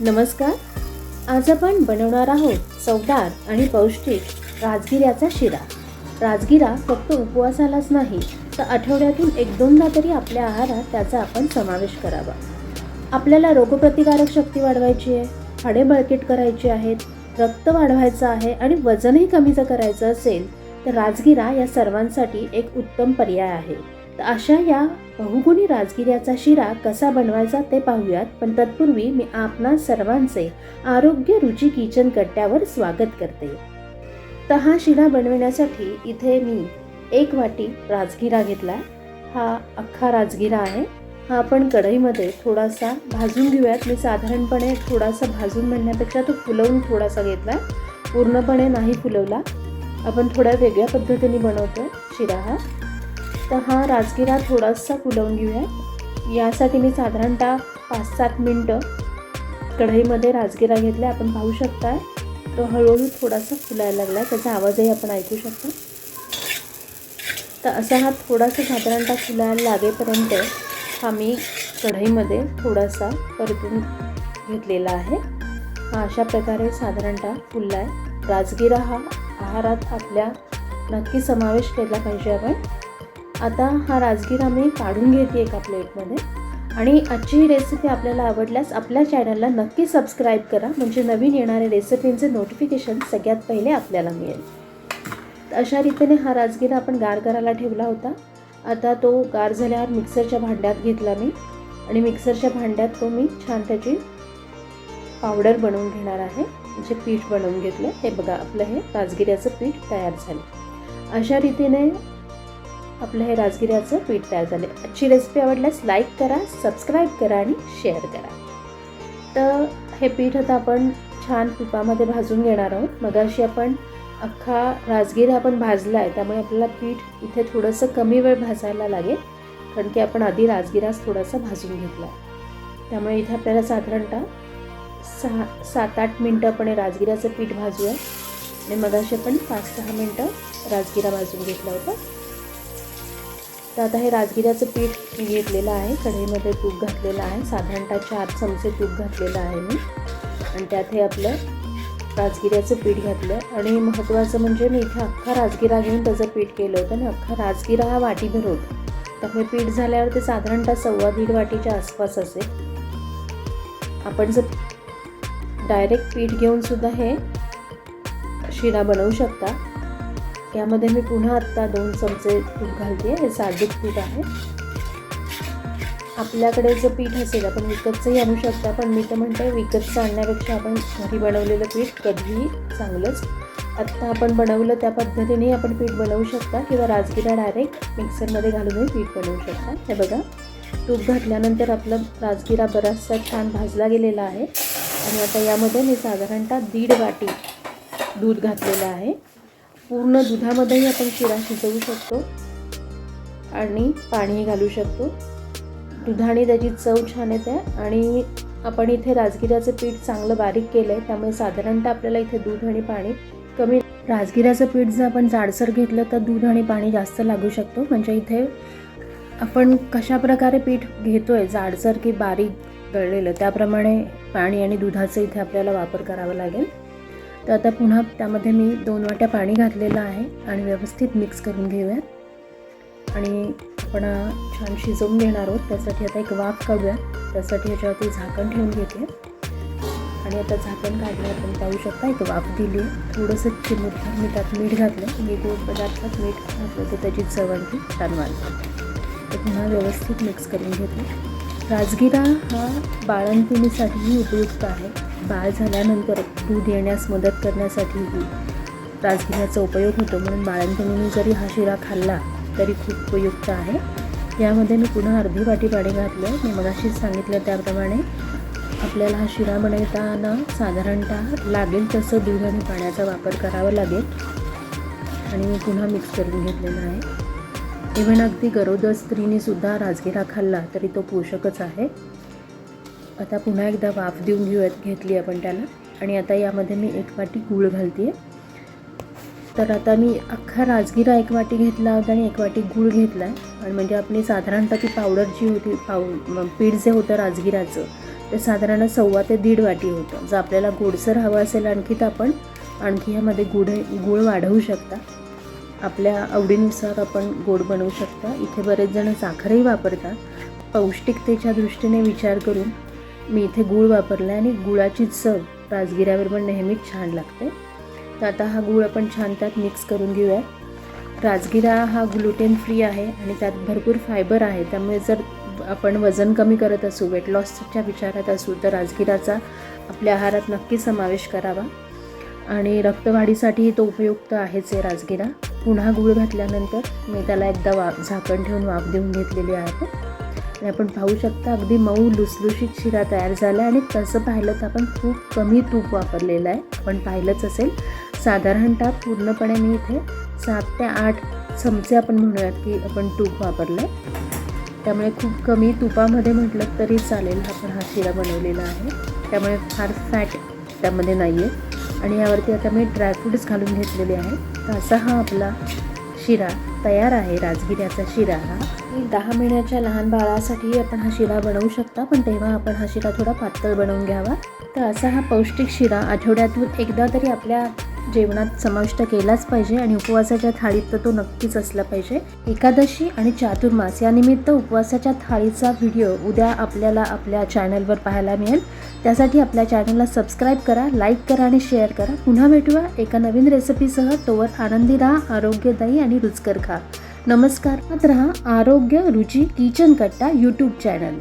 नमस्कार. आज आपण बनवणार आहोत चवदार आणि पौष्टिक राजगिऱ्याचा शिरा. राजगिरा फक्त उपवासालाच नाही तर आठवड्यातून एक दोनदा तरी आपल्या आहारात त्याचा आपण समावेश करावा. आपल्याला रोगप्रतिकारक शक्ती वाढवायची आहे हाडे बळकट करायची आहेत रक्त वाढवायचं आहे आणि वजनही कमीचं करायचं असेल तर राजगिरा या सर्वांसाठी एक उत्तम पर्याय आहे. तर अशा या बहुगुणी राजगिऱ्याचा शिरा कसा बनवायचा ते पाहूयात पण तत्पूर्वी मी आपणा सर्वांचे आरोग्य रुची किचन कट्ट्यावर स्वागत करते. तर हा शिरा बनवण्यासाठी इथे मी एक वाटी राजगिरा घेतला. हा अख्खा राजगिरा आहे. हा आपण कढईमध्ये थोडासा भाजून घेऊयात. मी साधारणपणे थोडासा भाजून म्हणण्यापेक्षा तो फुलवून थोडासा घेतला. पूर्णपणे नाही फुलवला. आपण थोड्या वेगळ्या पद्धतीने बनवतो शिरा हा. तर हा राजगिरा थोडासा फुलवून घेऊया. यासाठी मी साधारणतः पाच सात मिनटं कढईमध्ये राजगिरा घेतला. आपण पाहू शकता तो हळूहळू थोडासा फुलायला लागला. त्याचा आवाजही आपण ऐकू शकतो. तर असा हा थोडासा साधारणतः फुलायला लागेपर्यंत हा मी कढईमध्ये थोडासा परतून घेतलेला आहे. हा अशा प्रकारे साधारणतः फुलला आहे राजगिरा हा आहारात आपल्या नक्की समावेश केला पाहिजे आपण. आता हा राजगिरा मी काढून घेते एका प्लेटमध्ये. आणि आजची ही रेसिपी आपल्याला आवडल्यास आपल्या चॅनलला नक्की सबस्क्राईब करा म्हणजे नवीन येणाऱ्या रेसिपींचे नोटिफिकेशन सगळ्यात पहिले आपल्याला मिळेल. अशा रीतीने हा राजगिरा आपण गार करायला ठेवला होता. आता तो गार झाल्यावर मिक्सरच्या भांड्यात घेतला मी. आणि मिक्सरच्या भांड्यात तो मी छान त्याची पावडर बनवून घेणार आहे. म्हणजे पीठ बनवून घेतलं हे बघा आपलं हे राजगिऱ्याचं पीठ तयार झालं. अशा रीतीने आपलं हे राजगिऱ्याचं पीठ तयार झाले. आजची रेसिपी आवडल्यास लाईक करा सबस्क्राईब करा आणि शेअर करा. तर हे पीठ आता आपण छान तुपामध्ये भाजून घेणार आहोत. मग अशी आपण अख्खा राजगिरा आपण भाजला आहे त्यामुळे आपल्याला पीठ इथे थोडंसं कमी वेळ भाजायला लागेल कारण की आपण आधी राजगिराच थोडासा भाजून घेतला आहे त्यामुळे इथे आपल्याला साधारणतः सहा सात आठ मिनटं आपण हे राजगिराचं पीठ भाजूया. आणि मग अशी आपण पाच सहा मिनटं राजगिरा भाजून घेतला होता. तर आता हे राजगिऱ्याचं पीठ घेतलेलं आहे. कढईमध्ये तूप घातलेलं आहे. साधारणतः चार चमचे तूप घातलेलं आहे मी. आणि त्यात हे आपलं राजगिऱ्याचं पीठ घातलं. आणि महत्त्वाचं म्हणजे मी इथे अख्खा राजगिरा घेऊन त्याचं पीठ केलं होतं आणि अख्खा राजगिरा हा वाटीभर होता त्यामुळे पीठ झाल्यावर ते साधारणतः सव्वा दीड वाटीच्या आसपास असेल. आपण जर डायरेक्ट पीठ घेऊन सुद्धा हे शिरा बनवू शकता. यामध्ये मी पुन्हा आत्ता दोन चमचे तूप घालते. हे साधिक तूप आहे. आपल्याकडे जर पीठ असेल आपण विकतचंही आणू शकता पण मी तर म्हणते विकतचं आणण्यापेक्षा आपण घरी बनवलेलं पीठ कधीही चांगलंच. आत्ता आपण बनवलं त्या पद्धतीने आपण पीठ बनवू शकता किंवा राजगिरा डायरेक्ट मिक्सरमध्ये घालूनही पीठ बनवू शकता. हे बघा. तूप घातल्यानंतर आपलं राजगिरा बराचसा छान भाजला गेलेला आहे. आणि आता यामध्ये मी साधारणतः दीड वाटी दूध घातलेलं आहे. पूर्ण दुधामध्येही आपण शिरा शिजवू शकतो आणि पाणीही घालू शकतो. दुधाने त्याची चव छान येते आणि आपण इथे राजगिऱ्याचं पीठ चांगलं बारीक केलं आहे त्यामुळे साधारणतः आपल्याला इथे दूध आणि पाणी कमी राजगिऱ्याचं पीठ जर आपण जाडसर घेतलं तर दूध आणि पाणी जास्त लागू शकतो. म्हणजे इथे आपण कशा प्रकारे पीठ घेतो आहे जाडसर की बारीक दळलेलं त्याप्रमाणे पाणी आणि दुधाचं इथे आपल्याला वापर करावा लागेल. तर आता पुन्हा त्यामध्ये मी दोन वाट्या पाणी घातलेलं आहे आणि व्यवस्थित मिक्स करून घेऊयात. आणि आपण छान शिजवून घेणार आहोत. त्यासाठी आता एक वाफ काढूया त्यासाठी ह्याच्यावरती झाकण ठेवून घेते. आणि आता झाकण काढलं आपण पाहू शकता एक वाफ दिली थोडंसं चिमूटभर मी त्यात मीठ घातलं. मी गोड पदार्थात मीठ घातलं तर त्याची चव आणखी छान वाढते. तर पुन्हा व्यवस्थित मिक्स करून घेते. राजगिरा हा बाळंतिणीसाठीही उपयुक्त आहे. बाळ झाल्यानंतर दूध येण्यास मदत करण्यासाठीही राजगिऱ्याचा उपयोग होतो. म्हणून बाळांकडून जरी हा शिरा खाल्ला तरी खूप उपयुक्त आहे. यामध्ये मी पुन्हा अर्धी वाटी पाणी घातलं. मी मगाशीच सांगितलं त्याप्रमाणे आपल्याला हा शिरा बनवताना साधारणतः लागेल तसं दूध आणि पाण्याचा वापर करावा लागेल. आणि मी पुन्हा मिक्स करून घेतलेला आहे. इव्हन अगदी गरोदर स्त्रीने सुद्धा राजगिरा खाल्ला तरी तो पोषकच आहे. आता पुन्हा एकदा वाफ देऊन घेऊयात घेतली आपण त्याला. आणि आता यामध्ये मी एक वाटी गूळ घालते आहे तर आता मी अख्खा राजगिरा एक वाटी घेतला होता आणि एक वाटी गूळ घेतला आहे आणि म्हणजे आपली साधारणतः ती पावडर जी होती पाव पीठ जे होतं राजगिराचं ते साधारण सव्वा ते दीड वाटी होतं. जर आपल्याला गोडसर हवं असेल आणखी तर आपण आणखी ह्यामध्ये गुढ गूळ वाढवू शकता. आपल्या आवडीनुसार आपण गोड बनवू शकता. इथे बरेच जण साखरही वापरतात. पौष्टिकतेच्या दृष्टीने विचार करून मी इथे गूळ वापरला आहे आणि गुळाची चव राजगिऱ्यावर पण नेहमीच छान लागते. तर आता हा गूळ आपण छान त्यात मिक्स करून घेऊया राजगिरा हा ग्लुटेन फ्री आहे आणि त्यात भरपूर फायबर आहे. त्यामुळे जर आपण वजन कमी करत असू वेट लॉसच्या विचारात असू तर राजगिराचा आपल्या आहारात नक्की समावेश करावा. आणि रक्तवाढीसाठी तो उपयुक्त आहेच आहे राजगिरा. पुन्हा गूळ घातल्यानंतर मी त्याला एकदा वा झाकण ठेवून वाफ देऊन घेतलेली आहे. आणि आपण पाहू शकता अगदी मऊ लुसलुशीत शिरा तयार झाला आहे आणि तसं पाहिलं तर आपण खूप कमी तूप वापरलेलं आहे. आपण पाहिलंच असेल. साधारणतः पूर्णपणे मी इथे सात ते आठ चमचे आपण म्हणूयात की आपण तूप वापरलं आहे त्यामुळे खूप कमी तुपामध्ये म्हटलं तरी चालेल. आपण हा शिरा बनवलेला आहे. त्यामुळे फार फॅट त्यामध्ये नाही आहे आणि यावरती आता मी ड्रायफ्रूट्स घालून घेतलेले आहे तर असा हा आपला शिरा तयार आहे राजगिऱ्याचा शिरा हा. दहा महिन्याच्या लहान बाळासाठी आपण हा शिरा बनवू शकता पण तेव्हा आपण हा शिरा थोडा पातळ बनवून घ्यावा. तर असा हा पौष्टिक शिरा आठवड्यातून एकदा तरी आपल्या जेवणात समाविष्ट केलाच पाहिजे आणि उपवासाच्या थाळीत तर तो नक्कीच असला पाहिजे. एकादशी आणि चातुर्मास यानिमित्त उपवासाच्या थाळीचा व्हिडिओ उद्या आपल्याला आपल्या चॅनलवर पाहायला मिळेल. त्यासाठी आपल्या चॅनलला सबस्क्राईब करा लाईक करा आणि शेअर करा. पुन्हा भेटूया एका नवीन रेसिपीसह तोवर आनंदी राहा आरोग्यदायी आणि रुचकर खा. नमस्कार. मात्र रहा Aarogya Ruchi kitchen Katta YouTube channel